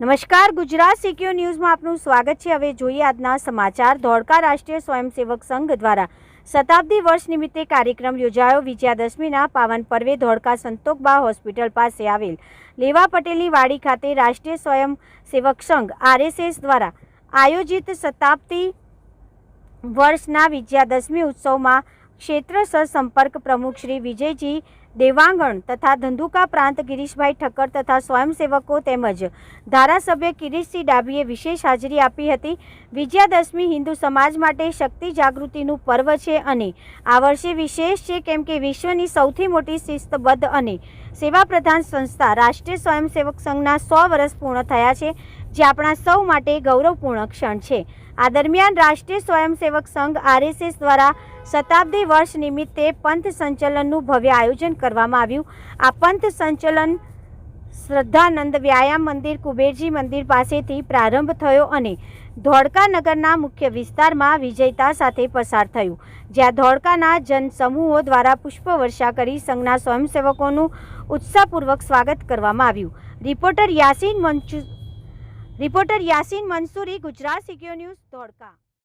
નમસ્કાર, ગુજરાત સિક્યોર ન્યૂઝમાં આપનું સ્વાગત છે. હવે જોઈએ આજના સમાચાર. ધોળકા રાષ્ટ્રીય સ્વયંસેવક સંઘ દ્વારા શતાબ્દી વર્ષ નિમિત્તે કાર્યક્રમ યોજાયો. વિજયાદશમીના પાવન પર્વે ધોળકા સંતોકબા હોસ્પિટલ પાસે આવેલ લેવા પટેલની વાડી ખાતે રાષ્ટ્રીય સ્વયંસેવક સંઘ આરએસએસ દ્વારા આયોજિત શતાબ્દી વર્ષના વિજયાદશમી ઉત્સવમાં ક્ષેત્ર સંપર્ક પ્રમુખ શ્રી વિજયજી દેવાંગણ તથા ધંધુકા પ્રાંત ગિરીશભાઈ ઠક્કર તથા સ્વયંસેવકો તેમજ ધારાસભ્ય કિરીશસિંહ ડાભીએ વિશેષ હાજરી આપી હતી. વિજયાદશમી હિન્દુ સમાજ માટે શક્તિ જાગૃતિનું પર્વ છે અને આ વર્ષે વિશેષ છે કેમ કે વિશ્વની સૌથી મોટી શિસ્તબદ્ધ અને સેવા પ્રધાન સંસ્થા રાષ્ટ્રીય સ્વયંસેવક સંઘના સો વર્ષ પૂર્ણ થયા છે, જે આપણા સૌ માટે ગૌરવપૂર્ણ ક્ષણ છે. આ દરમિયાન રાષ્ટ્રીય સ્વયંસેવક સંઘ આરએસએસ દ્વારા શતાબ્દી વર્ષ નિમિત્તે પંથ સંચલનનું ભવ્ય આયોજન કરવામાં આવ્યું. આ પંથ સંચલન, શ્રદ્ધાનંદ વ્યાયામ મંદિર, કુબેરજી મંદિર પાસેથી પ્રારંભ થયો અને ધોળકા નગરના મુખ્ય વિસ્તારમાં વિજયતા સાથે પસાર થયું. જ્યાં ધોળકાના જનસમૂહો દ્વારા પુષ્પવર્ષા કરી સંઘના સ્વયંસેવકોનું ઉત્સાહપૂર્વક સ્વાગત કરવામાં આવ્યું. રિપોર્ટર યાસીન મંચુ, રિપોર્ટર યાસીન મંસૂરી, ગુજરાત સિક્યો ન્યૂઝ, ધોળકા.